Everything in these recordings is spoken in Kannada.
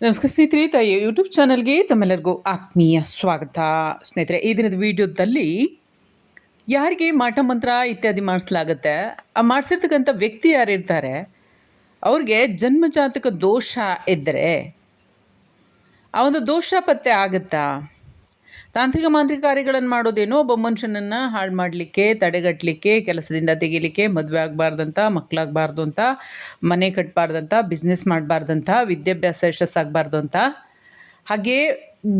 ನಮಸ್ಕಾರ ಸ್ನೇಹಿತರೆ ತಾಯಿ ಯೂಟ್ಯೂಬ್ ಚಾನಲ್ಗೆ ತಮ್ಮೆಲ್ಲರಿಗೂ ಆತ್ಮೀಯ ಸ್ವಾಗತ. ಸ್ನೇಹಿತರೆ, ಈ ದಿನದ ವಿಡಿಯೋದಲ್ಲಿ ಯಾರಿಗೆ ಮಾಟ ಮಂತ್ರ ಇತ್ಯಾದಿ ಮಾಡಿಸ್ಲಾಗತ್ತೆ, ಆ ಮಾಡಿಸಿರ್ತಕ್ಕಂಥ ವ್ಯಕ್ತಿ ಯಾರಿರ್ತಾರೆ ಅವ್ರಿಗೆ ಜನ್ಮಜಾತಕ ದೋಷ ಇದ್ದರೆ, ಆ ಒಂದು ದೋಷ ಪತ್ತೆ ಆಗುತ್ತಾ? ತಾಂತ್ರಿಕ ಮಾಂತ್ರಿಕ ಕಾರ್ಯಗಳನ್ನು ಮಾಡೋದೇನೋ? ಒಬ್ಬ ಮನುಷ್ಯನನ್ನು ಹಾಳು ಮಾಡಲಿಕ್ಕೆ ತಡೆಗಟ್ಟಲಿಕ್ಕೆ ಕೆಲಸದಿಂದ ತೆಗಿಲಿಕ್ಕೆ, ಮದುವೆ ಆಗಬಾರ್ದಂತ ಮಕ್ಕಳಾಗಬಾರ್ದು ಅಂತ, ಮನೆ ಕಟ್ಟಬಾರ್ದಂತ ಬಿಸ್ನೆಸ್ ಮಾಡಬಾರ್ದಂತ, ವಿದ್ಯಾಭ್ಯಾಸ ಯಶಸ್ಸಾಗಬಾರ್ದು ಅಂತ. ಹಾಗೇ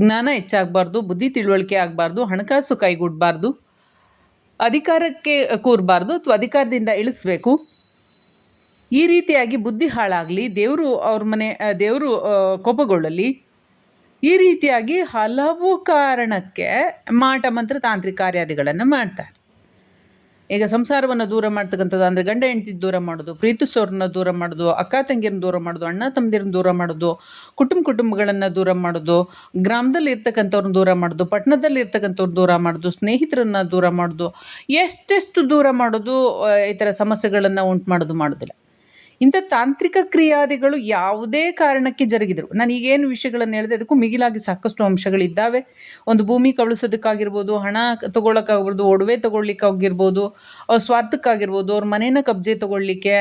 ಜ್ಞಾನ ಹೆಚ್ಚಾಗಬಾರ್ದು, ಬುದ್ಧಿ ತಿಳುವಳಿಕೆ ಆಗಬಾರ್ದು, ಹಣಕಾಸು ಕೈಗೂಡಬಾರ್ದು, ಅಧಿಕಾರಕ್ಕೆ ಕೂರಬಾರ್ದು ಅಥವಾ ಅಧಿಕಾರದಿಂದ ಇಳಿಸ್ಬೇಕು. ಈ ರೀತಿಯಾಗಿ ಬುದ್ಧಿ ಹಾಳಾಗಲಿ, ದೇವರು ಅವ್ರ ಮನೆ, ದೇವರು ಕೋಪಗೊಳ್ಳಲಿ ಈ ರೀತಿಯಾಗಿ ಹಲವು ಕಾರಣಕ್ಕೆ ಮಾಟ ಮಂತ್ರ ತಾಂತ್ರಿಕ ಕಾರ್ಯಾದಿಗಳನ್ನು ಮಾಡ್ತಾರೆ. ಈಗ ಸಂಸಾರವನ್ನು ದೂರ ಮಾಡ್ತಕ್ಕಂಥದ್ದು ಅಂದರೆ ಗಂಡ ಹೆಂಡತಿ ದೂರ ಮಾಡೋದು ಪ್ರೀತಿಸೋರನ್ನ ದೂರ ಮಾಡೋದು, ಅಕ್ಕ ತಂಗಿರನ್ನ ದೂರ ಮಾಡೋದು, ಅಣ್ಣ ತಮ್ಮದಿರನ್ನ ದೂರ ಮಾಡೋದು, ಕುಟುಂಬ ಕುಟುಂಬಗಳನ್ನು ದೂರ ಮಾಡೋದು, ಗ್ರಾಮದಲ್ಲಿ ಇರ್ತಕ್ಕಂಥವ್ರನ್ನ ದೂರ ಮಾಡೋದು, ಪಟ್ಟಣದಲ್ಲಿ ಇರ್ತಕ್ಕಂಥವ್ರು ದೂರ ಮಾಡೋದು, ಸ್ನೇಹಿತರನ್ನ ದೂರ ಮಾಡೋದು, ಎಷ್ಟೆಷ್ಟು ದೂರ ಮಾಡೋದು ಈ ಥರ ಸಮಸ್ಯೆಗಳನ್ನು ಉಂಟು ಮಾಡೋದು ಮಾಡೋದಿಲ್ಲ. ಇಂಥ ತಾಂತ್ರಿಕ ಕ್ರಿಯಾದಿಗಳು ಯಾವುದೇ ಕಾರಣಕ್ಕೆ ಜರುಗಿದರು. ನಾನು ಈಗೇನು ವಿಷಯಗಳನ್ನು ಹೇಳಿದೆ, ಅದಕ್ಕೂ ಮಿಗಿಲಾಗಿ ಸಾಕಷ್ಟು ಅಂಶಗಳಿದ್ದಾವೆ. ಒಂದು ಭೂಮಿ ಕಳಿಸೋದಕ್ಕಾಗಿರ್ಬೋದು ಹಣ ತೊಗೊಳಕ್ಕಾಗಿರ್ಬೋದು, ಒಡವೆ ತೊಗೊಳ್ಲಿಕ್ಕಾಗಿರ್ಬೋದು ಅವ್ರ ಸ್ವಾರ್ಥಕ್ಕಾಗಿರ್ಬೋದು, ಅವ್ರ ಮನೇನ ಕಬ್ಜೆ ತೊಗೊಳ್ಲಿಕ್ಕೆ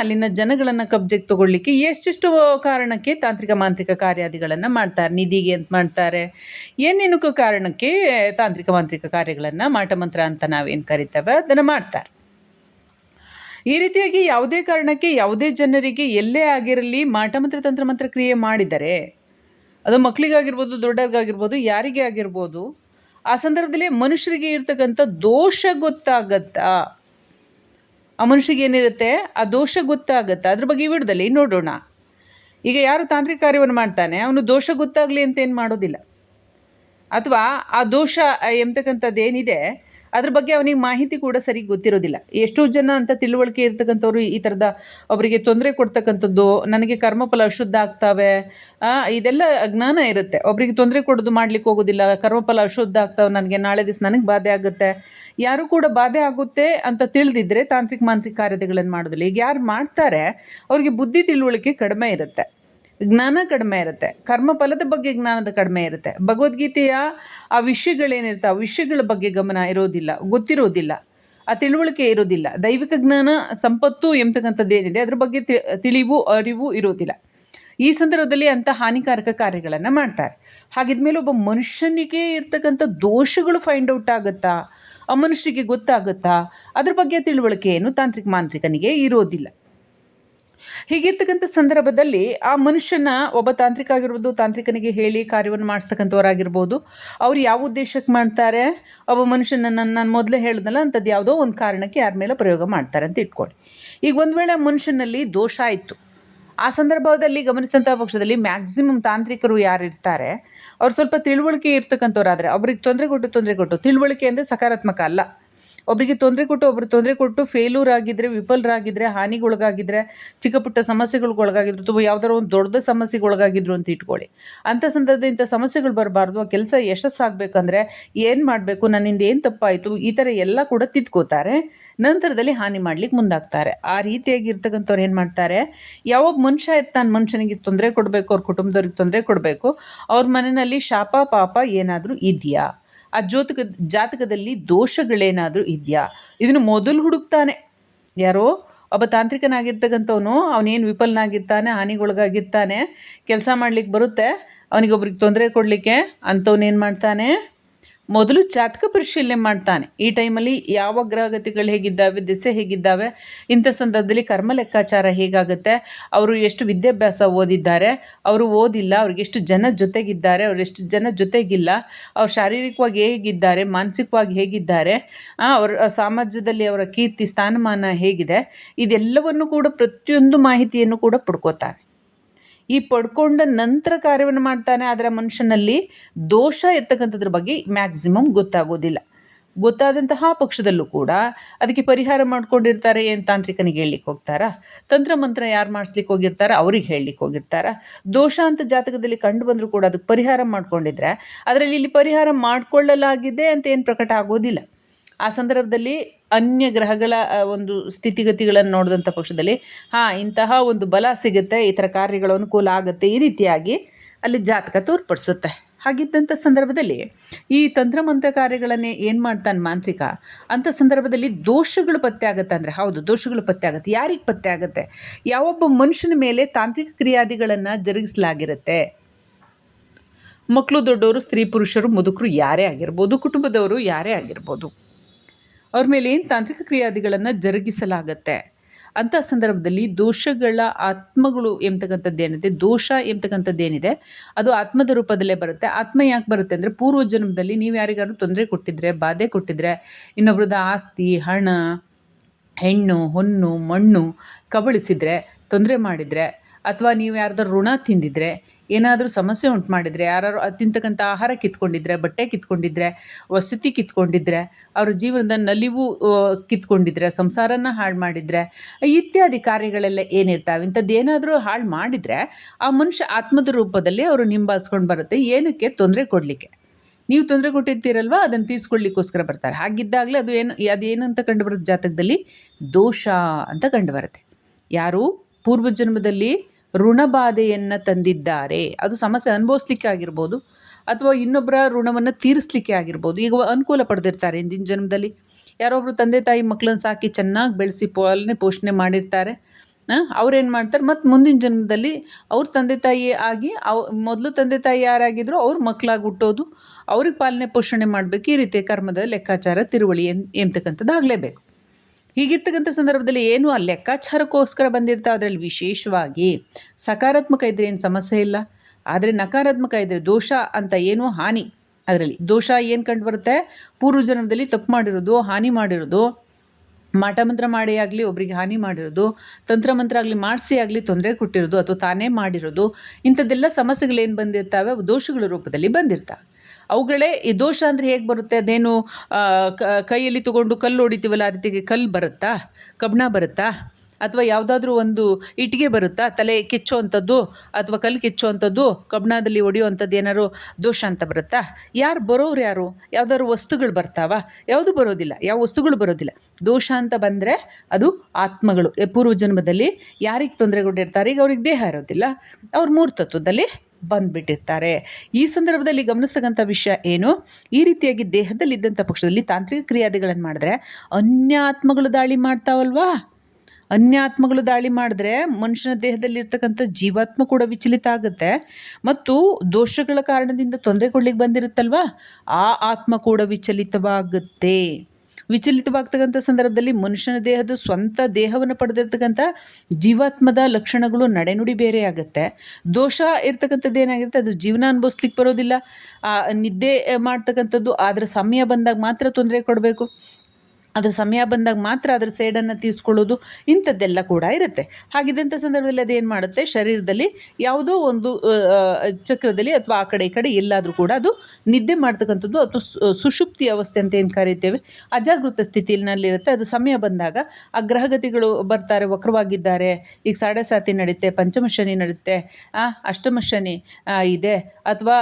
ಅಲ್ಲಿನ ಜನಗಳನ್ನು ಕಬ್ಜೆಗೆ ತೊಗೊಳ್ಲಿಕ್ಕೆ ಎಷ್ಟೆಷ್ಟು ಕಾರಣಕ್ಕೆ ತಾಂತ್ರಿಕ ಮಾಂತ್ರಿಕ ಕಾರ್ಯಾದಿಗಳನ್ನು ಮಾಡ್ತಾರೆ, ನಿಧಿಗೆ ಅಂತ ಮಾಡ್ತಾರೆ. ಏನೇನಕ್ಕೂ ಕಾರಣಕ್ಕೆ ತಾಂತ್ರಿಕ ಮಾಂತ್ರಿಕ ಕಾರ್ಯಗಳನ್ನು ಮಾಟಮಂತ್ರ ಅಂತ ನಾವೇನು ಕರಿತೇವೆ, ಅದನ್ನು ಮಾಡ್ತಾರೆ. ಈ ರೀತಿಯಾಗಿ ಯಾವುದೇ ಕಾರಣಕ್ಕೆ ಯಾವುದೇ ಜನರಿಗೆ ಎಲ್ಲೇ ಆಗಿರಲಿ ಮಾಟಮಂತ್ರ ತಂತ್ರಮಂತ್ರ ಕ್ರಿಯೆ ಮಾಡಿದರೆ, ಅದು ಮಕ್ಕಳಿಗಾಗಿರ್ಬೋದು ದೊಡ್ಡವ್ರಿಗಾಗಿರ್ಬೋದು, ಯಾರಿಗೆ ಆಗಿರ್ಬೋದು, ಆ ಸಂದರ್ಭದಲ್ಲಿ ಮನುಷ್ಯರಿಗೆ ಇರ್ತಕ್ಕಂಥ ದೋಷ ಗೊತ್ತಾಗತ್ತಾ? ಆ ಮನುಷ್ಯರಿಗೆ ಏನಿರುತ್ತೆ? ಆ ದೋಷ ಗೊತ್ತಾಗತ್ತಾ? ಅದ್ರ ಬಗ್ಗೆ ಈ ನೋಡೋಣ. ಈಗ ಯಾರು ತಾಂತ್ರಿಕ ಕಾರ್ಯವನ್ನು ಮಾಡ್ತಾನೆ, ಅವನು ದೋಷ ಗೊತ್ತಾಗಲಿ ಅಂತ ಏನು ಮಾಡೋದಿಲ್ಲ. ಅಥವಾ ಆ ದೋಷ ಎಂಬತಕ್ಕಂಥದ್ದು ಏನಿದೆ? ಅದ್ರ ಬಗ್ಗೆ ಅವನಿಗೆ ಮಾಹಿತಿ ಕೂಡ ಸರಿ ಗೊತ್ತಿರೋದಿಲ್ಲ. ಎಷ್ಟೋ ಜನ ಅಂತ ತಿಳುವಳಿಕೆ ಇರ್ತಕ್ಕಂಥವ್ರು ಈ ಥರದ ಅವರಿಗೆ ತೊಂದರೆ ಕೊಡ್ತಕ್ಕಂಥದ್ದು, ನನಗೆ ಕರ್ಮಫಲ ಅಶುದ್ಧ ಆಗ್ತಾವೆ ಇದೆಲ್ಲ ಜ್ಞಾನ ಇರುತ್ತೆ. ಒಬ್ರಿಗೆ ತೊಂದರೆ ಕೊಡೋದು ಮಾಡ್ಲಿಕ್ಕೆ ಹೋಗೋದಿಲ್ಲ, ಕರ್ಮಫಲ ಅಶುದ್ಧ ಆಗ್ತಾವೆ, ನನಗೆ ನಾಳೆ ದಿವಸ ನನಗೆ ಬಾಧೆ ಆಗುತ್ತೆ. ಯಾರು ಕೂಡ ಬಾಧೆ ಆಗುತ್ತೆ ಅಂತ ತಿಳಿದಿದ್ರೆ ತಾಂತ್ರಿಕ ಮಾಂತ್ರಿಕ ಕಾರ್ಯದೆಗಳನ್ನು ಮಾಡೋದಿಲ್ಲ. ಈಗ ಯಾರು ಮಾಡ್ತಾರೆ, ಅವ್ರಿಗೆ ಬುದ್ಧಿ ತಿಳುವಳಿಕೆ ಕಡಿಮೆ ಇರುತ್ತೆ. ಜ್ಞಾನ ಕಡಿಮೆ ಇರುತ್ತೆ. ಕರ್ಮಫಲದ ಬಗ್ಗೆ ಜ್ಞಾನದ ಕಡಿಮೆ ಇರುತ್ತೆ. ಭಗವದ್ಗೀತೆಯ ಆ ವಿಷಯಗಳೇನಿರುತ್ತೆ ಆ ವಿಷಯಗಳ ಬಗ್ಗೆ ಗಮನ ಇರೋದಿಲ್ಲ, ಗೊತ್ತಿರೋದಿಲ್ಲ. ಆ ತಿಳುವಳಿಕೆ ಇರೋದಿಲ್ಲ. ದೈವಿಕ ಜ್ಞಾನ, ಸಂಪತ್ತು ಎಂಬತಕ್ಕಂಥದ್ದು ಏನಿದೆ, ಅದ್ರ ಬಗ್ಗೆ ತಿಳಿವು, ಅರಿವು ಇರೋದಿಲ್ಲ. ಈ ಸಂದರ್ಭದಲ್ಲಿ ಅಂಥ ಹಾನಿಕಾರಕ ಕಾರ್ಯಗಳನ್ನು ಮಾಡ್ತಾರೆ. ಹಾಗಿದ್ಮೇಲೆ ಒಬ್ಬ ಮನುಷ್ಯನಿಗೆ ಇರ್ತಕ್ಕಂಥ ದೋಷಗಳು ಫೈಂಡ್ ಔಟ್ ಆಗುತ್ತಾ, ಆ ಮನುಷ್ಯರಿಗೆ ಗೊತ್ತಾಗುತ್ತಾ, ಅದ್ರ ಬಗ್ಗೆ ತಿಳುವಳಿಕೆ ಏನು ತಾಂತ್ರಿಕ ಮಾಂತ್ರಿಕನಿಗೆ ಇರೋದಿಲ್ಲ. ಹೀಗಿರ್ತಕ್ಕಂಥ ಸಂದರ್ಭದಲ್ಲಿ ಆ ಮನುಷ್ಯನ ಒಬ್ಬ ತಾಂತ್ರಿಕ ಆಗಿರ್ಬೋದು, ತಾಂತ್ರಿಕನಿಗೆ ಹೇಳಿ ಕಾರ್ಯವನ್ನು ಮಾಡಿಸ್ತಕ್ಕಂಥವರಾಗಿರ್ಬೋದು, ಅವ್ರು ಯಾವ ಉದ್ದೇಶಕ್ಕೆ ಮಾಡ್ತಾರೆ, ಒಬ್ಬ ಮನುಷ್ಯನ ನಾನು ಮೊದಲೇ ಹೇಳ್ದಲ್ಲ ಅಂಥದ್ದು ಯಾವುದೋ ಒಂದು ಕಾರಣಕ್ಕೆ ಯಾರ ಮೇಲೆ ಪ್ರಯೋಗ ಮಾಡ್ತಾರೆ ಅಂತ ಇಟ್ಕೊಳ್ಳಿ. ಈಗ ಒಂದು ವೇಳೆ ಮನುಷ್ಯನಲ್ಲಿ ದೋಷ ಆಯಿತು, ಆ ಸಂದರ್ಭದಲ್ಲಿ ಗಮನಿಸಿದಂಥ ಪಕ್ಷದಲ್ಲಿ ಮ್ಯಾಕ್ಸಿಮಮ್ ತಾಂತ್ರಿಕರು ಯಾರು ಇರ್ತಾರೆ, ಅವ್ರು ಸ್ವಲ್ಪ ತಿಳುವಳಿಕೆ ಇರ್ತಕ್ಕಂಥವ್ರಾದರೆ, ಅವ್ರಿಗೆ ತೊಂದರೆ ಕೊಟ್ಟು ತೊಂದರೆ ಕೊಟ್ಟು, ತಿಳುವಳಿಕೆ ಅಂದರೆ ಸಕಾರಾತ್ಮಕ ಅಲ್ಲ. ಒಬ್ಬರಿಗೆ ತೊಂದರೆ ಕೊಟ್ಟು ಒಬ್ಬರು ತೊಂದರೆ ಕೊಟ್ಟು ಫೇಲ್ಯೂರ್ ಆಗಿದ್ರೆ ವಿಫಲರಾಗಿದ್ದರೆ ಹಾನಿಗೊಳಗಾಗಿದ್ರೆ, ಚಿಕ್ಕ ಪುಟ್ಟ ಸಮಸ್ಯೆಗಳಿಗೊಳಗಾಗಿದ್ರು, ಅಥವಾ ಯಾವ್ದಾದ್ರು ಒಂದು ದೊಡ್ಡ ಸಮಸ್ಯೆಗೊಳಗಾಗಿದ್ರು ಅಂತ ಇಟ್ಕೊಳ್ಳಿ. ಅಂಥ ಸಂದರ್ಭದಲ್ಲಿ ಇಂಥ ಸಮಸ್ಯೆಗಳು ಬರಬಾರ್ದು. ಆ ಕೆಲಸ ಯಶಸ್ಸಾಗಬೇಕಂದ್ರೆ ಏನು ಮಾಡಬೇಕು? ನನ್ನಿಂದ ಏನು ತಪ್ಪಾಯಿತು? ಈ ಥರ ಎಲ್ಲ ಕೂಡ ತಿದ್ಕೋತಾರೆ. ನಂತರದಲ್ಲಿ ಹಾನಿ ಮಾಡ್ಲಿಕ್ಕೆ ಮುಂದಾಗ್ತಾರೆ. ಆ ರೀತಿಯಾಗಿ ಇರ್ತಕ್ಕಂಥವ್ರು ಏನು ಮಾಡ್ತಾರೆ? ಯಾವ ಮನುಷ್ಯ ಇರ್ತಾನೆ ಮನುಷ್ಯನಿಗೆ ತೊಂದರೆ ಕೊಡಬೇಕು, ಅವ್ರ ಕುಟುಂಬದವ್ರಿಗೆ ತೊಂದರೆ ಕೊಡಬೇಕು. ಅವ್ರ ಮನೆಯಲ್ಲಿ ಶಾಪ, ಪಾಪ ಏನಾದರೂ ಇದೆಯಾ? ಆ ಜ್ಯೋತಕ ಜಾತಕದಲ್ಲಿ ದೋಷಗಳೇನಾದರೂ ಇದೆಯಾ? ಇದನ್ನು ಮೊದಲು ಹುಡುಕ್ತಾನೆ. ಯಾರೋ? ಒಬ್ಬ ತಾಂತ್ರಿಕನಾಗಿರ್ತಕ್ಕಂಥವನು, ಅವನೇನು ವಿಫಲನಾಗಿರ್ತಾನೆ, ಹಾನಿಗೊಳಗಾಗಿರ್ತಾನೆ, ಕೆಲಸ ಮಾಡಲಿಕ್ಕೆ ಬರುತ್ತೆ, ಅವನಿಗೊಬ್ರಿಗೆ ತೊಂದರೆ ಕೊಡಲಿಕ್ಕೆ ಅಂಥವ್ನೇನು ಮಾಡ್ತಾನೆ? ಮೊದಲು ಜಾತಕ ಪರಿಶೀಲನೆ ಮಾಡ್ತಾನೆ. ಈ ಟೈಮಲ್ಲಿ ಯಾವ ಗ್ರಹಗತಿಗಳು ಹೇಗಿದ್ದಾವೆ, ದಿಸೆ ಹೇಗಿದ್ದಾವೆ, ಇಂಥ ಸಂದರ್ಭದಲ್ಲಿ ಕರ್ಮ ಲೆಕ್ಕಾಚಾರ ಹೇಗಾಗುತ್ತೆ, ಅವರು ಎಷ್ಟು ವಿದ್ಯಾಭ್ಯಾಸ ಓದಿದ್ದಾರೆ, ಅವರು ಓದಿಲ್ಲ, ಅವ್ರಿಗೆ ಎಷ್ಟು ಜನ ಜೊತೆಗಿದ್ದಾರೆ, ಅವ್ರು ಎಷ್ಟು ಜನ ಜೊತೆಗಿಲ್ಲ, ಅವ್ರು ಶಾರೀರಿಕವಾಗಿ ಹೇಗಿದ್ದಾರೆ, ಮಾನಸಿಕವಾಗಿ ಹೇಗಿದ್ದಾರೆ ಅವರ ಸಮಾಜದಲ್ಲಿ ಅವರ ಕೀರ್ತಿ, ಸ್ಥಾನಮಾನ ಹೇಗಿದೆ, ಇದೆಲ್ಲವನ್ನು ಕೂಡ ಪ್ರತಿಯೊಂದು ಮಾಹಿತಿಯನ್ನು ಕೂಡ ಪಡ್ಕೋತಾನೆ. ಈ ಪಡ್ಕೊಂಡ ನಂತರ ಕಾರ್ಯವನ್ನು ಮಾಡ್ತಾನೆ ಆದರೆ ಮನುಷ್ಯನಲ್ಲಿ ದೋಷ ಇರ್ತಕ್ಕಂಥದ್ರ ಬಗ್ಗೆ ಮ್ಯಾಕ್ಸಿಮಮ್ ಗೊತ್ತಾಗೋದಿಲ್ಲ. ಗೊತ್ತಾದಂತಹ ಪಕ್ಷದಲ್ಲೂ ಕೂಡ ಅದಕ್ಕೆ ಪರಿಹಾರ ಮಾಡ್ಕೊಂಡಿರ್ತಾರೆ, ಏನು ತಾಂತ್ರಿಕನಿಗೆ ಹೇಳಲಿಕ್ಕೆ ಹೋಗ್ತಾರಾ? ತಂತ್ರ ಮಂತ್ರ ಯಾರು ಮಾಡಿಸ್ಲಿಕ್ಕೆ ಹೋಗಿರ್ತಾರ? ಅವ್ರಿಗೆ ಹೇಳಲಿಕ್ಕೆ ಹೋಗಿರ್ತಾರ? ದೋಷ ಅಂತ ಜಾತಕದಲ್ಲಿ ಕಂಡು ಬಂದರೂ ಕೂಡ ಅದಕ್ಕೆ ಪರಿಹಾರ ಮಾಡ್ಕೊಂಡಿದ್ರೆ, ಅದರಲ್ಲಿ ಇಲ್ಲಿ ಪರಿಹಾರ ಮಾಡಿಕೊಳ್ಳಲಾಗಿದೆ ಅಂತ ಏನು ಪ್ರಕಟ ಆಗೋದಿಲ್ಲ. ಆ ಸಂದರ್ಭದಲ್ಲಿ ಅನ್ಯ ಗ್ರಹಗಳ ಒಂದು ಸ್ಥಿತಿಗತಿಗಳನ್ನು ನೋಡಿದಂಥ ಪಕ್ಷದಲ್ಲಿ, ಹಾಂ, ಇಂತಹ ಒಂದು ಬಲ ಸಿಗುತ್ತೆ ಈ ಥರ ಕಾರ್ಯಗಳು ಅನುಕೂಲ ಆಗುತ್ತೆ ಈ ರೀತಿಯಾಗಿ ಅಲ್ಲಿ ಜಾತಕ ತೋರ್ಪಡಿಸುತ್ತೆ. ಹಾಗಿದ್ದಂಥ ಸಂದರ್ಭದಲ್ಲಿ ಈ ತಂತ್ರಮಂತ್ರ ಕಾರ್ಯಗಳನ್ನೇ ಏನು ಮಾಡ್ತಾನೆ ಮಾಂತ್ರಿಕ? ಅಂಥ ಸಂದರ್ಭದಲ್ಲಿ ದೋಷಗಳು ಪತ್ತೆ ಆಗುತ್ತೆ ಅಂದರೆ, ಹೌದು, ದೋಷಗಳು ಪತ್ತೆ ಆಗುತ್ತೆ. ಯಾರಿಗೆ ಪತ್ತೆ ಆಗುತ್ತೆ? ಯಾವೊಬ್ಬ ಮನುಷ್ಯನ ಮೇಲೆ ತಾಂತ್ರಿಕ ಕ್ರಿಯಾದಿಗಳನ್ನು ಜರುಗಿಸಲಾಗಿರುತ್ತೆ. ಮಕ್ಕಳು ದೊಡ್ಡವರು ಸ್ತ್ರೀ ಪುರುಷರು, ಮುದುಕರು ಯಾರೇ ಆಗಿರ್ಬೋದು, ಕುಟುಂಬದವರು ಯಾರೇ ಆಗಿರ್ಬೋದು. ಅವ್ರ ಮೇಲೆ ಏನು ತಾಂತ್ರಿಕ ಕ್ರಿಯಾದಿಗಳನ್ನು ಜರುಗಿಸಲಾಗತ್ತೆ? ಅಂಥ ಸಂದರ್ಭದಲ್ಲಿ ದೋಷಗಳ ಆತ್ಮಗಳು ಎಂಬತಕ್ಕಂಥದ್ದು ಏನಿದೆ ದೋಷ ಎಂಬತಕ್ಕಂಥದ್ದು ಏನಿದೆ? ಅದು ಆತ್ಮದ ರೂಪದಲ್ಲೇ ಬರುತ್ತೆ. ಆತ್ಮ ಯಾಕೆ ಬರುತ್ತೆ ಅಂದರೆ ಪೂರ್ವ ಜನ್ಮದಲ್ಲಿ ನೀವು ಯಾರಿಗಾದ್ರು ತೊಂದರೆ ಕೊಟ್ಟಿದ್ರೆ, ಬಾಧೆ ಕೊಟ್ಟಿದ್ರೆ ಇನ್ನೊಬ್ರದ್ದು ಆಸ್ತಿ, ಹಣ, ಹೆಣ್ಣು, ಹೊನ್ನು, ಮಣ್ಣು ಕಬಳಿಸಿದರೆ, ತೊಂದರೆ ಮಾಡಿದರೆ, ಅಥವಾ ನೀವು ಯಾರ್ದಾರು ಋಣ ತಿಂದಿದ್ರೆ ಏನಾದರೂ ಸಮಸ್ಯೆ ಉಂಟು ಮಾಡಿದರೆ ಯಾರು ತಿಂತಕ್ಕಂಥ ಆಹಾರ ಕಿತ್ಕೊಂಡಿದ್ರೆ, ಬಟ್ಟೆ ಕಿತ್ಕೊಂಡಿದ್ರೆ, ವಸತಿ ಕಿತ್ಕೊಂಡಿದ್ರೆ, ಅವ್ರ ಜೀವನದ ನಲಿವು ಕಿತ್ಕೊಂಡಿದ್ರೆ, ಸಂಸಾರನ ಹಾಳು ಮಾಡಿದರೆ, ಇತ್ಯಾದಿ ಕಾರ್ಯಗಳೆಲ್ಲ ಏನಿರ್ತಾವೆ, ಇಂಥದ್ದು ಏನಾದರೂ ಹಾಳು ಮಾಡಿದರೆ, ಆ ಮನುಷ್ಯ ಆತ್ಮದ ರೂಪದಲ್ಲಿ ಅವರು ನಿಂಬಾಸ್ಕೊಂಡು ಬರುತ್ತೆ. ಏನಕ್ಕೆ? ತೊಂದರೆ ಕೊಡಲಿಕ್ಕೆ. ನೀವು ತೊಂದರೆ ಕೊಟ್ಟಿರ್ತೀರಲ್ವ? ಅದನ್ನು ತೀರಿಸ್ಕೊಳ್ಳಿಕ್ಕೋಸ್ಕರ ಬರ್ತಾರೆ. ಹಾಗಿದ್ದಾಗಲೇ ಅದು ಏನು ಅದೇನು ಅಂತ ಕಂಡು ಬರುತ್ತೆ ಜಾತಕದಲ್ಲಿ? ದೋಷ ಅಂತ ಕಂಡು ಬರುತ್ತೆ ಯಾರು? ಪೂರ್ವಜನ್ಮದಲ್ಲಿ ಋಣಬಾಧೆಯನ್ನು ತಂದಿದ್ದಾರೆ. ಅದು ಸಮಸ್ಯೆ ಅನುಭವಿಸ್ಲಿಕ್ಕೆ ಆಗಿರ್ಬೋದು ಅಥವಾ ಇನ್ನೊಬ್ಬರ ಋಣವನ್ನು ತೀರಿಸ್ಲಿಕ್ಕೆ ಆಗಿರ್ಬೋದು ಈಗ ಅನುಕೂಲ ಪಡೆದಿರ್ತಾರೆ ಹಿಂದಿನ ಜನ್ಮದಲ್ಲಿ. ಯಾರೊಬ್ಬರು ತಂದೆ ತಾಯಿ ಮಕ್ಕಳನ್ನ ಸಾಕಿ ಚೆನ್ನಾಗಿ ಬೆಳೆಸಿ ಪಾಲನೆ ಪೋಷಣೆ ಮಾಡಿರ್ತಾರೆ. ಅವ್ರೇನು ಮಾಡ್ತಾರೆ? ಮತ್ತು ಮುಂದಿನ ಜನ್ಮದಲ್ಲಿ ಅವ್ರ ತಂದೆ ತಾಯಿ ಆಗಿ ಅವ್, ಮೊದಲು ತಂದೆ ತಾಯಿ ಯಾರಾಗಿದ್ರು ಅವ್ರ ಮಕ್ಕಳಾಗಿ ಹುಟ್ಟೋದು ಅವ್ರಿಗೆ ಪಾಲನೆ ಪೋಷಣೆ ಮಾಡಬೇಕು. ಈ ರೀತಿ ಕರ್ಮದ ಲೆಕ್ಕಾಚಾರ, ತಿರುವಳಿ ಎಂತಕ್ಕಂಥದ್ದು ಆಗಲೇಬೇಕು ಹೀಗಿರ್ತಕ್ಕಂಥ ಸಂದರ್ಭದಲ್ಲಿ ಏನು ಆ ಲೆಕ್ಕಾಚಾರಕ್ಕೋಸ್ಕರ ಬಂದಿರ್ತಾ ಅದರಲ್ಲಿ ವಿಶೇಷವಾಗಿ ಸಕಾರಾತ್ಮಕ ಇದ್ದರೆ ಏನು ಸಮಸ್ಯೆ ಇಲ್ಲ, ಆದರೆ ನಕಾರಾತ್ಮಕ ಇದ್ದರೆ ದೋಷ ಅಂತ ಏನು ಹಾನಿ ಅದರಲ್ಲಿ. ದೋಷ ಏನು ಕಂಡು ಬರುತ್ತೆ? ಪೂರ್ವ ಜನ್ಮದಲ್ಲಿ ತಪ್ಪು ಮಾಡಿರೋದು, ಹಾನಿ ಮಾಡಿರೋದು, ಮಾಟ ಮಂತ್ರ ಮಾಡಿ ಆಗಲಿ ಒಬ್ಬರಿಗೆ ಹಾನಿ ಮಾಡಿರೋದು, ತಂತ್ರ ಮಂತ್ರ ಆಗಲಿ, ಮಾಡಿಸಿ ಆಗಲಿ ತೊಂದರೆ ಕೊಟ್ಟಿರೋದು ಅಥವಾ ತಾನೇ ಮಾಡಿರೋದು, ಇಂಥದ್ದೆಲ್ಲ ಸಮಸ್ಯೆಗಳೇನು ಬಂದಿರ್ತಾವೆ? ದೋಷಗಳ ರೂಪದಲ್ಲಿ ಬಂದಿರ್ತವೆ. ಅವುಗಳೇ ಈ ದೋಷ ಅಂದರೆ ಹೇಗೆ ಬರುತ್ತೆ? ಅದೇನು ಕೈಯಲ್ಲಿ ತಗೊಂಡು ಕಲ್ಲು ಹೊಡಿತೀವಲ್ಲ, ಆ ರೀತಿಗೆ ಕಲ್ಲು ಬರುತ್ತಾ? ಕಬ್ಬಣ ಬರುತ್ತಾ? ಅಥವಾ ಯಾವುದಾದ್ರೂ ಒಂದು ಇಟ್ಟಿಗೆ ಬರುತ್ತಾ? ತಲೆ ಕೆಚ್ಚುವಂಥದ್ದು ಅಥವಾ ಕಲ್ಲು ಕೆಚ್ಚುವಂಥದ್ದು ಕಬ್ಬಣದಲ್ಲಿ ಹೊಡೆಯುವಂಥದ್ದು ಏನಾದ್ರು ದೋಷ ಅಂತ ಬರುತ್ತಾ? ಯಾರು ಬರೋರು ಯಾರು? ಯಾವ್ದಾದ್ರು ವಸ್ತುಗಳು ಬರ್ತಾವ? ಯಾವುದು ಬರೋದಿಲ್ಲ. ಯಾವ ವಸ್ತುಗಳು ಬರೋದಿಲ್ಲ. ದೋಷ ಅಂತ ಬಂದರೆ ಅದು ಆತ್ಮಗಳು. ಪೂರ್ವ ಜನ್ಮದಲ್ಲಿ ಯಾರಿಗೆ ತೊಂದರೆಗೊಂಡಿರ್ತಾರೆ ಈಗ ಅವ್ರಿಗೆ ದೇಹ ಇರೋದಿಲ್ಲ. ಅವ್ರ ಮೂರು ತತ್ವದಲ್ಲಿ ಬಂದುಬಿಟ್ಟಿರ್ತಾರೆ. ಈ ಸಂದರ್ಭದಲ್ಲಿ ಗಮನಿಸ್ತಕ್ಕಂಥ ವಿಷಯ ಏನು? ಈ ರೀತಿಯಾಗಿ ದೇಹದಲ್ಲಿದ್ದಂಥ ಪಕ್ಷದಲ್ಲಿ ತಾಂತ್ರಿಕ ಕ್ರಿಯಾದಿಗಳನ್ನು ಮಾಡಿದ್ರೆ ಅನ್ಯಾತ್ಮಗಳು ದಾಳಿ ಮಾಡ್ತಾವಲ್ವಾ? ಅನ್ಯಾತ್ಮಗಳು ದಾಳಿ ಮಾಡಿದ್ರೆ ಮನುಷ್ಯನ ದೇಹದಲ್ಲಿರ್ತಕ್ಕಂಥ ಜೀವಾತ್ಮ ಕೂಡ ವಿಚಲಿತ ಆಗುತ್ತೆ. ಮತ್ತು ದೋಷಗಳ ಕಾರಣದಿಂದ ತೊಂದರೆ ಕೊಡ್ಲಿಕ್ಕೆ ಬಂದಿರುತ್ತಲ್ವಾ? ಆ ಆತ್ಮ ಕೂಡ ವಿಚಲಿತವಾಗುತ್ತೆ. ವಿಚಲಿತವಾಗ್ತಕ್ಕಂಥ ಸಂದರ್ಭದಲ್ಲಿ ಮನುಷ್ಯನ ದೇಹದ ಸ್ವಂತ ದೇಹವನ್ನು ಪಡೆದಿರ್ತಕ್ಕಂಥ ಜೀವಾತ್ಮದ ಲಕ್ಷಣಗಳು ನಡೆನುಡಿ ಬೇರೆ ಆಗುತ್ತೆ. ದೋಷ ಇರ್ತಕ್ಕಂಥದ್ದು ಏನಾಗಿರುತ್ತೆ? ಅದು ಜೀವನ ಅನುಭವಿಸ್ಲಿಕ್ಕೆ ಬರೋದಿಲ್ಲ. ನಿದ್ದೆ ಮಾಡ್ತಕ್ಕಂಥದ್ದು, ಆದರೆ ಸಮಯ ಬಂದಾಗ ಮಾತ್ರ ತೊಂದರೆ ಕೊಡಬೇಕು. ಅದ್ರ ಸಮಯ ಬಂದಾಗ ಮಾತ್ರ ಅದರ ಸೇಡನ್ನು ತೀರಿಸ್ಕೊಳ್ಳೋದು ಇಂಥದ್ದೆಲ್ಲ ಕೂಡ ಇರುತ್ತೆ. ಹಾಗಿದ್ದಂಥ ಸಂದರ್ಭದಲ್ಲಿ ಅದೇನು ಮಾಡುತ್ತೆ? ಶರೀರದಲ್ಲಿ ಯಾವುದೋ ಒಂದು ಚಕ್ರದಲ್ಲಿ ಅಥವಾ ಆ ಕಡೆ ಈ ಕಡೆ ಎಲ್ಲಾದರೂ ಕೂಡ ಅದು ನಿದ್ದೆ ಮಾಡ್ತಕ್ಕಂಥದ್ದು ಅಥವಾ ಸುಷುಪ್ತಿ ಅವಸ್ಥೆ ಅಂತ ಏನು ಕರೀತೇವೆ? ಅಜಾಗೃತ ಸ್ಥಿತಿನಲ್ಲಿರುತ್ತೆ ಅದು ಸಮಯ ಬಂದಾಗ ಆ ಗ್ರಹಗತಿಗಳು ಬರ್ತಾರೆ ವಕ್ರವಾಗಿದ್ದಾರೆ. ಈಗ ಸಾಡೆ ಸಾತಿ ನಡೀತೆ, ಪಂಚಮ ಶನಿ ನಡೀತೆ ಅಷ್ಟಮ ಶನಿ ಇದೆ. ಅಥವಾ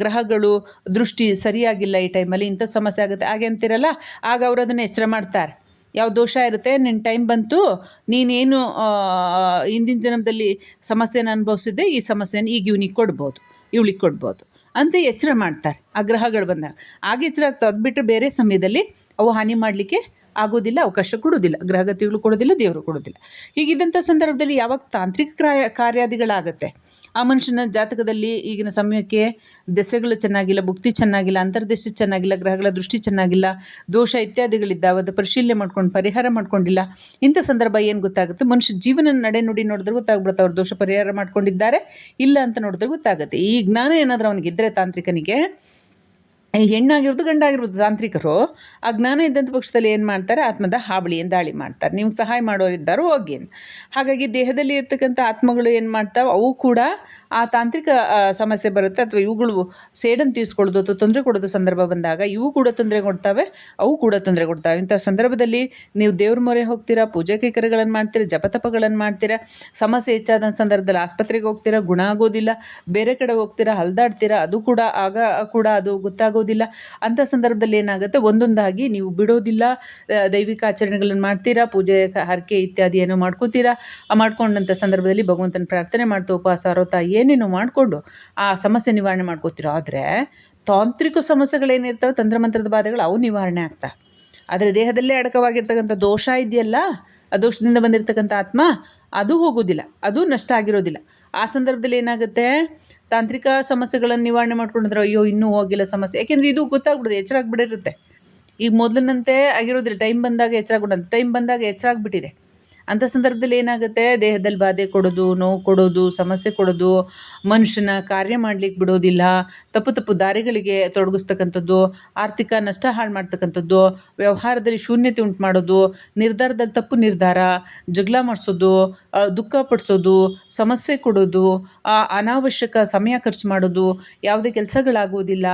ಗ್ರಹಗಳು ದೃಷ್ಟಿ ಸರಿಯಾಗಿಲ್ಲ ಈ ಟೈಮಲ್ಲಿ ಇಂಥ ಸಮಸ್ಯೆ ಆಗುತ್ತೆ. ಹಾಗೆ ಅಂತಿರಲ್ಲ, ಆಗ ಅವರು ಅದನ್ನು ಎಚ್ಚರ ಮಾಡ್ತಾರೆ. ಯಾವ ದೋಷ ಇರುತ್ತೆ ನಿನ್ನ ಟೈಮ್ ಬಂತು, ನೀನೇನು ಹಿಂದಿನ ಜನ್ಮದಲ್ಲಿ ಸಮಸ್ಯೆನ ಅನುಭವಿಸಿದ್ದೆ, ಈ ಸಮಸ್ಯೆನ ಈಗ ಇವನಿಗೆ ಕೊಡ್ಬೋದು, ಇವಳಿಗೆ ಕೊಡ್ಬೋದು ಅಂತ ಎಚ್ಚರ ಮಾಡ್ತಾರೆ, ಆ ಗ್ರಹಗಳು ಬಂದಾಗ. ಆಗ ಎಚ್ಚರ ಆಗ್ತವೆ ಬೇರೆ ಸಮಯದಲ್ಲಿ ಅವು ಹಾನಿ ಮಾಡಲಿಕ್ಕೆ ಆಗೋದಿಲ್ಲ, ಅವಕಾಶ ಕೊಡೋದಿಲ್ಲ, ಗ್ರಹಗತಿಗಳು ಕೊಡೋದಿಲ್ಲ, ದೇವರು ಕೊಡೋದಿಲ್ಲ. ಹೀಗಿದ್ದಂಥ ಸಂದರ್ಭದಲ್ಲಿ ಯಾವಾಗ ತಾಂತ್ರಿಕ ಕಾರ್ಯ, ಕಾರ್ಯಾದಿಗಳಾಗತ್ತೆ? ಆ ಮನುಷ್ಯನ ಜಾತಕದಲ್ಲಿ ಈಗಿನ ಸಮಯಕ್ಕೆ ದೆಸೆಗಳು ಚೆನ್ನಾಗಿಲ್ಲ, ಭುಕ್ತಿ ಚೆನ್ನಾಗಿಲ್ಲ, ಅಂತರ್ದೆಸೆ ಚೆನ್ನಾಗಿಲ್ಲ, ಗ್ರಹಗಳ ದೃಷ್ಟಿ ಚೆನ್ನಾಗಿಲ್ಲ, ದೋಷ ಇತ್ಯಾದಿಗಳಿದ್ದಾವೆ. ಅದು ಪರಿಶೀಲನೆ ಮಾಡ್ಕೊಂಡು, ಪರಿಹಾರ ಮಾಡ್ಕೊಂಡಿಲ್ಲ. ಇಂಥ ಸಂದರ್ಭ ಏನು ಗೊತ್ತಾಗುತ್ತೆ? ಮನುಷ್ಯ ಜೀವನ ನಡೆ ನುಡಿ ನೋಡಿದ್ರೆ ಗೊತ್ತಾಗ್ಬಿಡುತ್ತೆ. ಅವ್ರು ದೋಷ ಪರಿಹಾರ ಮಾಡ್ಕೊಂಡಿದ್ದಾರೆ, ಇಲ್ಲ ಅಂತ ನೋಡಿದ್ರೆ ಗೊತ್ತಾಗುತ್ತೆ. ಈ ಜ್ಞಾನ ಏನಾದರೂ ಅವನಿಗಿದ್ದರೆ ತಾಂತ್ರಿಕನಿಗೆ ಹೆಣ್ಣಾಗಿರೋದು ಗಂಡಾಗಿರ್ಬೋದು ತಾಂತ್ರಿಕರು, ಆ ಜ್ಞಾನ ಇದ್ದಂಥ ಪಕ್ಷದಲ್ಲಿ ಏನು ಮಾಡ್ತಾರೆ? ಆತ್ಮದ ಹಾಬಳಿಯನ್ನು ದಾಳಿ ಮಾಡ್ತಾರೆ. ನಿಮ್ಗೆ ಸಹಾಯ ಮಾಡೋರಿದ್ದಾರೋ ಹೋಗಿ ಹಾಗಾಗಿ ದೇಹದಲ್ಲಿ ಇರ್ತಕ್ಕಂಥ ಆತ್ಮಗಳು ಏನು ಮಾಡ್ತಾವೆ? ಅವು ಕೂಡ ಆ ತಾಂತ್ರಿಕ ಸಮಸ್ಯೆ ಬರುತ್ತೆ. ಅಥವಾ ಇವುಗಳು ಸೇಡನ್ನು ತೀರಿಸ್ಕೊಳ್ಳೋದು ಅಥವಾ ತೊಂದರೆ ಕೊಡೋದು ಸಂದರ್ಭ ಬಂದಾಗ ಇವು ಕೂಡ ತೊಂದರೆ ಕೊಡ್ತವೆ, ಅವು ಕೂಡ ತೊಂದರೆ ಕೊಡ್ತವೆ. ಇಂಥ ಸಂದರ್ಭದಲ್ಲಿ ನೀವು ದೇವ್ರ ಮೊರೆ ಹೋಗ್ತೀರಾ? ಪೂಜೆ ಕೈಕರಗಳನ್ನು ಮಾಡ್ತೀರಾ? ಜಪತಪಗಳನ್ನು ಮಾಡ್ತೀರಾ? ಸಮಸ್ಯೆ ಹೆಚ್ಚಾದ ಸಂದರ್ಭದಲ್ಲಿ ಆಸ್ಪತ್ರೆಗೆ ಹೋಗ್ತೀರಾ? ಗುಣ ಆಗೋದಿಲ್ಲ. ಬೇರೆ ಕಡೆ ಹೋಗ್ತೀರಾ? ಹಲ್ದಾಡ್ತೀರಾ? ಅದು ಕೂಡ ಆಗ, ಕೂಡ ಅದು ಗೊತ್ತಾಗೋದಿಲ್ಲ. ಆಗೋದಿಲ್ಲ ಅಂಥ ಸಂದರ್ಭದಲ್ಲಿ ಏನಾಗುತ್ತೆ? ಒಂದೊಂದಾಗಿ ನೀವು ಬಿಡೋದಿಲ್ಲ ದೈವಿಕ ಆಚರಣೆಗಳನ್ನು ಮಾಡ್ತೀರಾ, ಪೂಜೆ ಹರಕೆ ಇತ್ಯಾದಿ ಏನೋ ಮಾಡ್ಕೋತೀರಾ ಮಾಡ್ಕೊಂಡಂಥ ಸಂದರ್ಭದಲ್ಲಿ ಭಗವಂತನ ಪ್ರಾರ್ಥನೆ ಮಾಡ್ತಾ, ಉಪವಾಸ ವ್ರತ ಏನೇನೋ ಮಾಡಿಕೊಂಡು ಆ ಸಮಸ್ಯೆ ನಿವಾರಣೆ ಮಾಡ್ಕೋತೀರೋ, ಆದರೆ ತಾಂತ್ರಿಕ ಸಮಸ್ಯೆಗಳೇನಿರ್ತವೆ, ತಂತ್ರಮಂತ್ರದ ಬಾಧೆಗಳು ಅವು ನಿವಾರಣೆ ಆಗ್ತಾ ಆದರೆ ದೇಹದಲ್ಲೇ ಅಡಕವಾಗಿರ್ತಕ್ಕಂಥ ದೋಷ ಇದೆಯಲ್ಲ ಆ ದೋಷದಿಂದ ಬಂದಿರತಕ್ಕಂಥ ಆತ್ಮ, ಅದು ಹೋಗೋದಿಲ್ಲ, ಅದು ನಷ್ಟ ಆಗಿರೋದಿಲ್ಲ. ಆ ಸಂದರ್ಭದಲ್ಲಿ ಏನಾಗುತ್ತೆ? ತಾಂತ್ರಿಕ ಸಮಸ್ಯೆಗಳನ್ನು ನಿವಾರಣೆ ಮಾಡ್ಕೊಂಡಿದ್ರೆ ಅಯ್ಯೋ, ಇನ್ನೂ ಹೋಗಿಲ್ಲ ಸಮಸ್ಯೆ. ಯಾಕೆಂದರೆ ಇದು ಗೊತ್ತಾಗ್ಬಿಡುತ್ತೆ ಎಚ್ಚರಾಗ್ಬಿಡಿರುತ್ತೆ ಈಗ ಮೊದಲಿನಂತೆ ಆಗಿರೋದಿಲ್ಲ, ಟೈಮ್ ಬಂದಾಗ ಎಚ್ಚರ ಆಗ್ಬಿಡೋದು ಟೈಮ್ ಬಂದಾಗ ಎಚ್ಚರ ಆಗ್ಬಿಟ್ಟಿದೆ ಅಂಥ ಸಂದರ್ಭದಲ್ಲಿ ಏನಾಗುತ್ತೆ? ದೇಹದಲ್ಲಿ ಬಾಧೆ ಕೊಡೋದು, ನೋವು ಕೊಡೋದು, ಸಮಸ್ಯೆ ಕೊಡೋದು, ಮನುಷ್ಯನ ಕಾರ್ಯ ಮಾಡ್ಲಿಕ್ಕೆ ಬಿಡೋದಿಲ್ಲ, ತಪ್ಪು ತಪ್ಪು ದಾರಿಗಳಿಗೆ ತೊಡಗಿಸ್ತಕ್ಕಂಥದ್ದು, ಆರ್ಥಿಕ ನಷ್ಟ ಹಾಳು ಮಾಡ್ತಕ್ಕಂಥದ್ದು, ವ್ಯವಹಾರದಲ್ಲಿ ಶೂನ್ಯತೆ ಉಂಟು ಮಾಡೋದು, ನಿರ್ಧಾರದಲ್ಲಿ ತಪ್ಪು ನಿರ್ಧಾರ, ಜಗಳ ಮಾಡಿಸೋದು ದುಃಖ ಪಡಿಸೋದು, ಸಮಸ್ಯೆ ಕೊಡೋದು ಅನಾವಶ್ಯಕ ಸಮಯ ಖರ್ಚು ಮಾಡೋದು, ಯಾವುದೇ ಕೆಲಸಗಳಾಗೋದಿಲ್ಲ,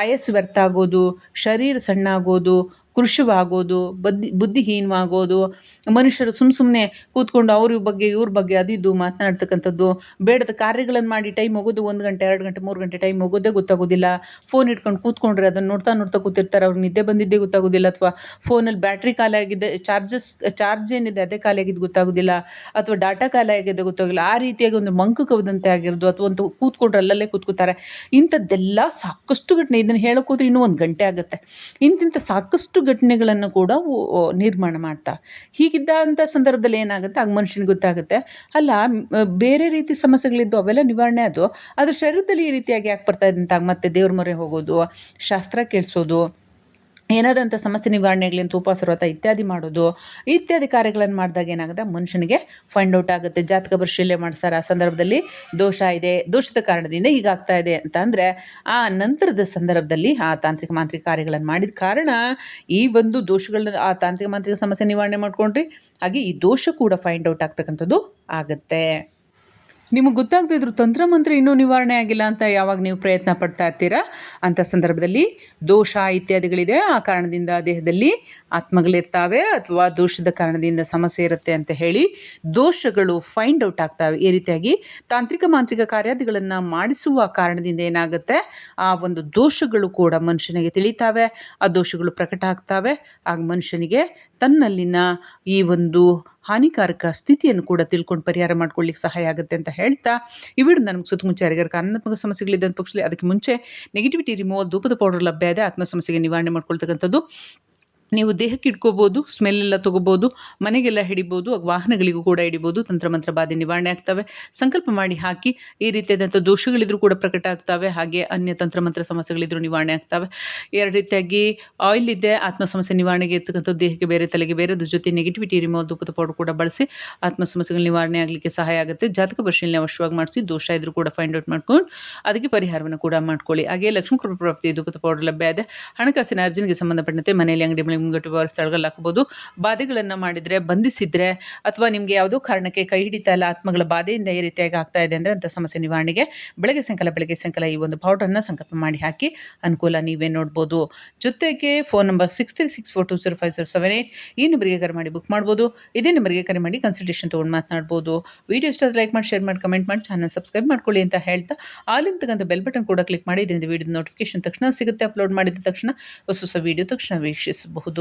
ಆಯಸ್ಸು ವ್ಯರ್ಥ ಆಗೋದು, ಶರೀರ ಸಣ್ಣ ಆಗೋದು ಕೃಶವಾಗೋದು ಬದ್ದಿ, ಬುದ್ಧಿಹೀನವಾಗೋದು, ಮನುಷ್ಯರು ಸುಮ್ಮ ಸುಮ್ಮನೆ ಕೂತ್ಕೊಂಡು ಅವ್ರ ಬಗ್ಗೆ, ಇವ್ರ ಬಗ್ಗೆ ಅದು ಇದು ಮಾತನಾಡ್ತಕ್ಕಂಥದ್ದು. ಬೇಡದ ಕಾರ್ಯಗಳನ್ನು ಮಾಡಿ ಟೈಮ್ ಹೋಗೋದು ಒಂದು ಗಂಟೆ, ಎರಡು ಗಂಟೆ, ಮೂರು ಗಂಟೆ ಟೈಮ್ ಹೋಗೋದೇ ಗೊತ್ತಾಗೋದಿಲ್ಲ. ಫೋನ್ ಇಟ್ಕೊಂಡು ಕೂತ್ಕೊಂಡ್ರೆ ಅದನ್ನು ನೋಡ್ತಾ ನೋಡ್ತಾ ಕೂತಿರ್ತಾರೆ. ಅವ್ರಿಗೆ ನಿದ್ದೆ ಬಂದಿದ್ದೇ ಗೊತ್ತಾಗೋದಿಲ್ಲ ಅಥವಾ ಫೋನಲ್ಲಿ ಬ್ಯಾಟ್ರಿ ಖಾಲಿ ಚಾರ್ಜಸ್ ಚಾರ್ಜ್ ಏನಿದೆ ಅದೇ ಖಾಲಿ ಗೊತ್ತಾಗೋದಿಲ್ಲ ಅಥವಾ ಡಾಟಾ ಖಾಲಿ ಆಗಿದೆ ಗೊತ್ತಾಗಿಲ್ಲ ಆ ರೀತಿಯಾಗಿ ಒಂದು ಮಂಕು ಕವದಂತೆ ಆಗಿರೋದು. ಅಥವಾ ಒಂದು ಕೂತ್ಕೊಂಡ್ರೆ ಅಲ್ಲಲ್ಲೇ ಕೂತ್ಕೋತಾರೆ. ಇಂಥದ್ದೆಲ್ಲ ಸಾಕಷ್ಟು ಘಟನೆ. ಇದನ್ನು ಹೇಳೋಕೆ ಹೋದ್ರೆ ಇನ್ನೂ ಒಂದು ಗಂಟೆ ಆಗುತ್ತೆ. ಇಂತಿಂಥ ಸಾಕಷ್ಟು ಘಟನೆಗಳನ್ನು ಕೂಡ ನಿರ್ಮಾಣ ಮಾಡ್ತಾ. ಹೀಗಿದ್ದಂಥ ಸಂದರ್ಭದಲ್ಲಿ ಏನಾಗುತ್ತೆ? ಆಗ ಮನುಷ್ಯನಿಗೆ ಗೊತ್ತಾಗುತ್ತೆ, ಅಲ್ಲ ಬೇರೆ ರೀತಿ ಸಮಸ್ಯೆಗಳಿದ್ದು ಅವೆಲ್ಲ ನಿವಾರಣೆ ಅದು, ಆದರೆ ಶರೀರದಲ್ಲಿ ಈ ರೀತಿಯಾಗಿ ಯಾಕೆ ಬರ್ತಾ ಇದೆ ಅಂತ ಮತ್ತೆ ದೇವ್ರ ಮೊರೆ ಹೋಗೋದು, ಶಾಸ್ತ್ರ ಕೇಳಿಸೋದು ಏನಾದಂಥ ಸಮಸ್ಯೆ ನಿವಾರಣೆಗಳಿಗೆ ಅಂತ ಉಪವಾಸ, ವ್ರತ ಇತ್ಯಾದಿ ಮಾಡೋದು, ಇತ್ಯಾದಿ ಕಾರ್ಯಗಳನ್ನು ಮಾಡಿದಾಗ ಏನಾಗುತ್ತೆ? ಮನುಷ್ಯನಿಗೆ ಫೈಂಡ್ ಔಟ್ ಆಗುತ್ತೆ. ಜಾತಕ ಪರಿಶೀಲನೆ ಮಾಡಿಸ್ತಾರೆ ಆ ಸಂದರ್ಭದಲ್ಲಿ ದೋಷ ಇದೆ, ದೋಷದ ಕಾರಣದಿಂದ ಹೀಗಾಗ್ತಾ ಇದೆ ಅಂತ ಅಂದರೆ, ಆ ನಂತರದ ಸಂದರ್ಭದಲ್ಲಿ ಆ ತಾಂತ್ರಿಕ ಮಾಂತ್ರಿಕ ಕಾರ್ಯಗಳನ್ನು ಮಾಡಿದ ಕಾರಣ ಈ ಒಂದು ದೋಷಗಳನ್ನ ಆ ತಾಂತ್ರಿಕ ಮಾಂತ್ರಿಕ ಸಮಸ್ಯೆ ನಿವಾರಣೆ ಮಾಡ್ಕೊಂಡ್ರಿ. ಹಾಗೆ ಈ ದೋಷ ಕೂಡ ಫೈಂಡ್ ಔಟ್ ಆಗ್ತಕ್ಕಂಥದ್ದು ಆಗುತ್ತೆ. ನಿಮಗೆ ಗೊತ್ತಾಗದೇ ಇದ್ರು ತಂತ್ರಮಂತ್ರ ಇನ್ನೂ ನಿವಾರಣೆ ಆಗಿಲ್ಲ ಅಂತ ಯಾವಾಗ ನೀವು ಪ್ರಯತ್ನ ಪಡ್ತಾ ಇರ್ತೀರಾ? ಅಂಥ ಸಂದರ್ಭದಲ್ಲಿ ದೋಷ ಇತ್ಯಾದಿಗಳಿದೆ. ಆ ಕಾರಣದಿಂದ ದೇಹದಲ್ಲಿ ಆತ್ಮಗಳಿರ್ತಾವೆ ಅಥವಾ ದೋಷದ ಕಾರಣದಿಂದ ಸಮಸ್ಯೆ ಇರುತ್ತೆ ಅಂತ ಹೇಳಿ ದೋಷಗಳು ಫೈಂಡ್ ಔಟ್ ಆಗ್ತಾವೆ. ಈ ರೀತಿಯಾಗಿ ತಾಂತ್ರಿಕ ಮಾಂತ್ರಿಕ ಕಾರ್ಯಾದಿಗಳನ್ನು ಮಾಡಿಸುವ ಕಾರಣದಿಂದ ಏನಾಗುತ್ತೆ? ಆ ಒಂದು ದೋಷಗಳು ಕೂಡ ಮನುಷ್ಯನಿಗೆ ತಿಳಿತಾವೆ. ಆ ದೋಷಗಳು ಪ್ರಕಟ ಆಗ್ತಾವೆ. ಆಗ ಮನುಷ್ಯನಿಗೆ ತನ್ನಲ್ಲಿನ ಈ ಒಂದು ಹಾನಿಕಾರಕ ಸ್ಥಿತಿಯನ್ನು ಕೂಡ ತಿಳ್ಕೊಂಡು ಪರಿಹಾರ ಮಾಡ್ಕೊಳ್ಳಿಕ್ಕೆ ಸಹಾಯ ಆಗುತ್ತೆ ಅಂತ ಹೇಳ್ತಾ ಈ ವಿಡಿಯೋ ನಮಗೆ ಸುತ್ತ ಮುಂಚೆ ಯಾರಿಗಾರ ಕಾರಣಾತ್ಮಕ ಸಮಸ್ಯೆಗಳಿದ್ದಂಥ ಪಕ್ಷದಲ್ಲಿ ಅದಕ್ಕೆ ಮುಂಚೆ ನೆಗೆಟಿವಿಟಿ ರಿಮೂವಲ್ ಧೂಪದ ಪೌಡರ್ ಲಭ್ಯ ಇದೆ ಆತ್ಮ ಸಮಸ್ಯೆಗೆ ನಿವಾರಣೆ ಮಾಡ್ಕೊಳ್ತಕ್ಕಂಥದ್ದು. ನೀವು ದೇಹಕ್ಕೆ ಇಟ್ಕೋಬೋದು ಸ್ಮೆಲ್ ಎಲ್ಲ ತೊಗೋಬೋದು, ಮನೆಗೆಲ್ಲ ಹಿಡಿಬೋದು ವಾಹನಗಳಿಗೂ ಕೂಡ ಹಿಡಿಬೋದು ತಂತ್ರಮಂತ್ರ ಬಾಧೆ ನಿವಾರಣೆ ಆಗ್ತವೆ. ಸಂಕಲ್ಪ ಮಾಡಿ ಹಾಕಿ, ಈ ರೀತಿಯಾದಂಥ ದೋಷಗಳಿದ್ರೂ ಕೂಡ ಪ್ರಕಟ ಆಗ್ತವೆ, ಹಾಗೆ ಅನ್ಯ ತಂತ್ರಮಂತ್ರ ಸಮಸ್ಯೆಗಳಿದ್ರೂ ನಿವಾರಣೆ ಆಗ್ತವೆ. ಎರಡು ರೀತಿಯಾಗಿ ಆಯಿಲ್ ಇದೆ ಆತ್ಮ ಸಮಸ್ಯೆ ನಿವಾರಣೆಗೆ ಇರ್ತಕ್ಕಂಥ ದೇಹಕ್ಕೆ ಬೇರೆ, ತಲೆಗೆ ಬೇರೆ, ಅದ್ರ ಜೊತೆ ನೆಗೆಟಿವಿಟಿ ರಿಮೋಲ್ ಧೂಪದ ಪೌಡರ್ ಕೂಡ ಬಳಸಿ ಆತ್ಮ ಸಮಸ್ಯೆಗಳ ನಿವಾರಣೆ ಆಗಲಿಕ್ಕೆ ಸಹಾಯ ಆಗುತ್ತೆ. ಜಾತಕ ಪರಿಶೀಲನೆ ಅವಶ್ಯವಾಗಿ ಮಾಡಿಸಿ, ದೋಷ ಇದ್ರೂ ಕೂಡ ಫೈಂಡ್ ಔಟ್ ಮಾಡ್ಕೊಂಡು, ಅದಕ್ಕೆ ಪರಿಹಾರವನ್ನು ಕೂಡ ಮಾಡ್ಕೊಳ್ಳಿ. ಹಾಗೆ ಲಕ್ಷ್ಮೀ ಕೃಪಾ ಪ್ರಾಪ್ತಿ ಧೂಪದ ಪೌಡರ್ ಲಭ್ಯ ಇದೆ. ಹಣಕಾಸಿನ ಅರ್ಜನೆಗೆ ಸಂಬಂಧಪಟ್ಟಂತೆ ಮನೆಯಲ್ಲಿ ಅಂಗಡಿ ವ್ಯವಹಾರ ಸ್ಥಳಗಳಲ್ಲಿ ಹಾಕ್ಬೋದು. ಬಾಧೆಗಳನ್ನು ಮಾಡಿದರೆ, ಬಂಧಿಸಿದರೆ ಅಥವಾ ನಿಮಗೆ ಯಾವುದೋ ಕಾರಣಕ್ಕೆ ಕೈ ಹಿಡಿತಾ ಇಲ್ಲ, ಆತ್ಮಗಳ ಬಾಧೆಯಿಂದ ಈ ರೀತಿಯಾಗಿ ಆಗ್ತಾ ಇದೆ ಅಂದರೆ ಅಂಥ ಸಮಸ್ಯೆ ನಿವಾರಣೆಗೆ ಬೆಳಗ್ಗೆ ಸಾಯಂಕಾಲ ಬೆಳಗ್ಗೆ ಸಾಯಂಕಾಲ ಈ ಒಂದು ಪೌಡರ್ನ ಸಂಕಲ್ಪ ಮಾಡಿ ಹಾಕಿ ಅನುಕೂಲ ನೀವೇ ನೋಡ್ಬೋದು. ಜೊತೆಗೆ phone number six three six four two zero five zero seven eight ಈ ನಂಬರಿಗೆ ಕರೆ ಮಾಡಿ ಬುಕ್ ಮಾಡ್ಬೋದು. ಇದೇ ನಂಬರಿಗೆ ಕರೆ ಮಾಡಿ ಕನ್ಸಲ್ಟೇಷನ್ ತೊಗೊಂಡು ಮಾತನಾಡ್ಬೋದು. ವಿಡಿಯೋ ಇಷ್ಟ ಲೈಕ್ ಮಾಡಿ ಶೇರ್ ಮಾಡಿ ಕಮೆಂಟ್ ಮಾಡಿ ಚಾನಲ್ ಸಬ್ಸ್ಕ್ರೈಬ್ ಮಾಡ್ಕೊಳ್ಳಿ ಅಂತ ಹೇಳ್ತಾ ತಕ್ಕಂಥ ಬೆಲ್ ಬಟನ್ ಕೂಡ ಕ್ಲಿಕ್ ಮಾಡಿ, ಇದರಿಂದ ವಿಡಿಯೋ ನೋಟಿಫಿಕೇಶನ್ ತಕ್ಷಣ ಸಿಗುತ್ತೆ. ಅಪ್ಲೋಡ್ ಮಾಡಿದ ತಕ್ಷಣ ಹೊಸ ಹೊಸ ವಿಡಿಯೋ ತಕ್ಷಣ ವೀಕ್ಷಿಸಬಹುದು.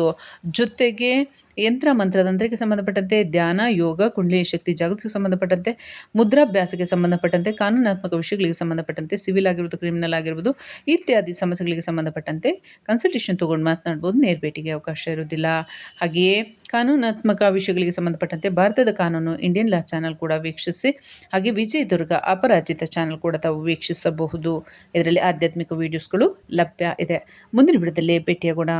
ಜೊತೆಗೆ ಯಂತ್ರ ಮಂತ್ರತಂತ್ರಕ್ಕೆ ಸಂಬಂಧಪಟ್ಟಂತೆ ಧ್ಯಾನ, ಯೋಗ ಕುಂಡಲಿ ಶಕ್ತಿ, ಜಾಗೃತಿಗೆ ಸಂಬಂಧಪಟ್ಟಂತೆ ಮುದ್ರಾಭ್ಯಾಸಕ್ಕೆ ಸಂಬಂಧಪಟ್ಟಂತೆ ಕಾನೂನಾತ್ಮಕ ವಿಷಯಗಳಿಗೆ ಸಂಬಂಧಪಟ್ಟಂತೆ ಸಿವಿಲ್ ಆಗಿರ್ಬೋದು, ಕ್ರಿಮಿನಲ್ ಆಗಿರ್ಬೋದು ಇತ್ಯಾದಿ ಸಮಸ್ಯೆಗಳಿಗೆ ಸಂಬಂಧಪಟ್ಟಂತೆ ಕನ್ಸಲ್ಟೇಷನ್ ತೊಗೊಂಡು ಮಾತನಾಡ್ಬೋದು. ನೇರ ಭೇಟಿಗೆ ಅವಕಾಶ ಇರೋದಿಲ್ಲ ಹಾಗೆಯೇ ಕಾನೂನಾತ್ಮಕ ವಿಷಯಗಳಿಗೆ ಸಂಬಂಧಪಟ್ಟಂತೆ ಭಾರತದ ಕಾನೂನು ಇಂಡಿಯನ್ ಲಾ ಚಾನಲ್ ಕೂಡ ವೀಕ್ಷಿಸಿ, ಹಾಗೆ ವಿಜಯದುರ್ಗ ಅಪರಾಜಿತ ಚಾನಲ್ ಕೂಡ ತಾವು ವೀಕ್ಷಿಸಬಹುದು. ಇದರಲ್ಲಿ ಆಧ್ಯಾತ್ಮಿಕ ವಿಡಿಯೋಸ್ಗಳು ಲಭ್ಯ ಇದೆ. ಮುಂದಿನ ವಿಡಿಯೋದಲ್ಲಿ ಭೇಟಿಯಾಗೋಣ.